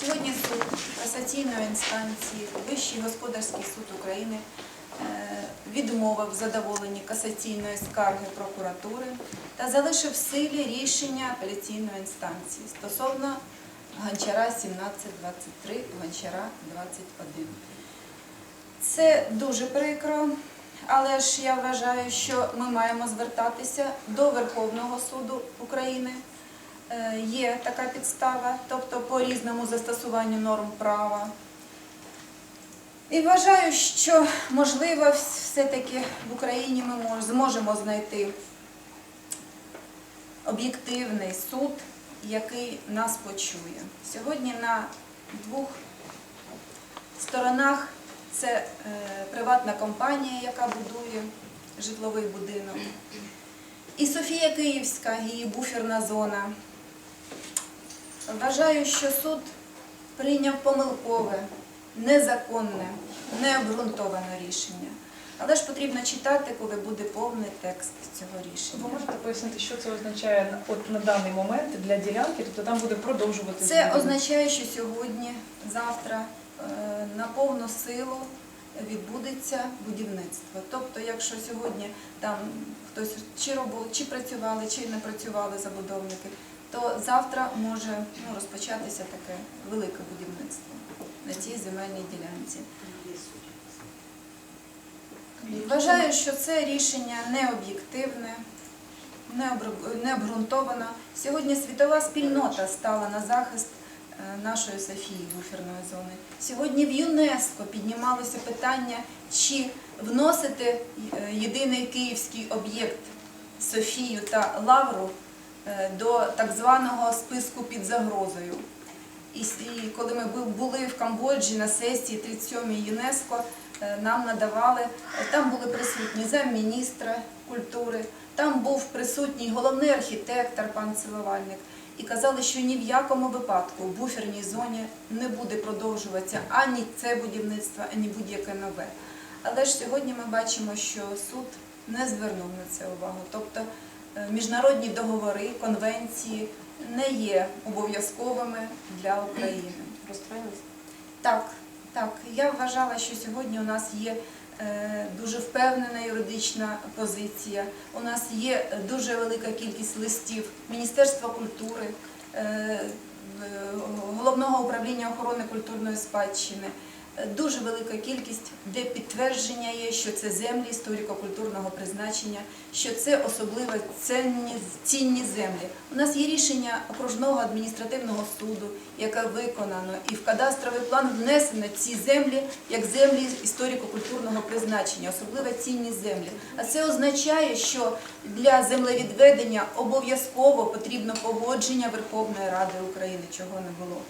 Сьогодні суд касаційної інстанції, Вищий господарський суд України е, відмовив задоволенні касаційної скарги прокуратури та залишив в силі рішення апеляційної інстанції стосовно Гончара 1723, Гончара 21. Це дуже прикро, але ж я вважаю, що ми маємо звертатися до Верховного суду України. Е, Є така підстава, тобто по різному застосуванню норм права. І вважаю, що можливо все-таки в Україні ми зможемо знайти об'єктивний суд, який нас почує. Сьогодні на двох сторонах це е, приватна компанія, яка будує житловий будинок. І Софія Київська, її буферна зона. Вважаю, що суд прийняв помилкове, незаконне, необґрунтоване рішення. Але ж потрібно читати, коли буде повний текст цього рішення. Ви можете пояснити, що це означає на- от на даний момент для ділянки, тобто там буде продовжувати Це означає, що сьогодні, завтра е, на повну силу відбудеться будівництво. Тобто, якщо сьогодні там хтось чи робив, чи працювали, чи не працювали забудовники, то завтра може ну, розпочатися таке велике будівництво на цій земельній ділянці. Вважаю, що це рішення не об'єктивне, не обру- не обґрунтовано. Сьогодні світова спільнота стала на захист нашої Софії буферної зони. Сьогодні в ЮНЕСКО піднімалося питання, чи вносити е, єдиний київський об'єкт Софію та Лавру е, до так званого списку під загрозою. І, коли ми були в Камбоджі на сесії 37-ї ЮНЕСКО, е, нам надавали, е, там були присутні замміністра культури, там був присутній головний архітектор пан Ціловальник. І казали, що ні в якому випадку в буферній зоні не буде продовжуватися ані це будівництво, ані будь-яке нове. Але ж сьогодні ми бачимо, що суд не звернув на це увагу. Тобто е, міжнародні договори, конвенції не є обов'язковими для України. Розстроїлись? Так, так. Я вважала, що сьогодні у нас є дуже впевнена юридична позиція. У нас є е, дуже велика кількість листів Міністерства культури, е, е, Головного управління охорони культурної спадщини. Дуже велика кількість, де підтвердження є, що це землі історико-культурного призначення, що це особливо цінні, цінні землі. У нас є рішення окружного адміністративного суду, яке виконано, і в кадастровий план внесено ці землі як землі історико-культурного призначення, особливо цінні землі. А це означає, що для землевідведення обов'язково потрібно погодження Верховної Ради України, чого не було.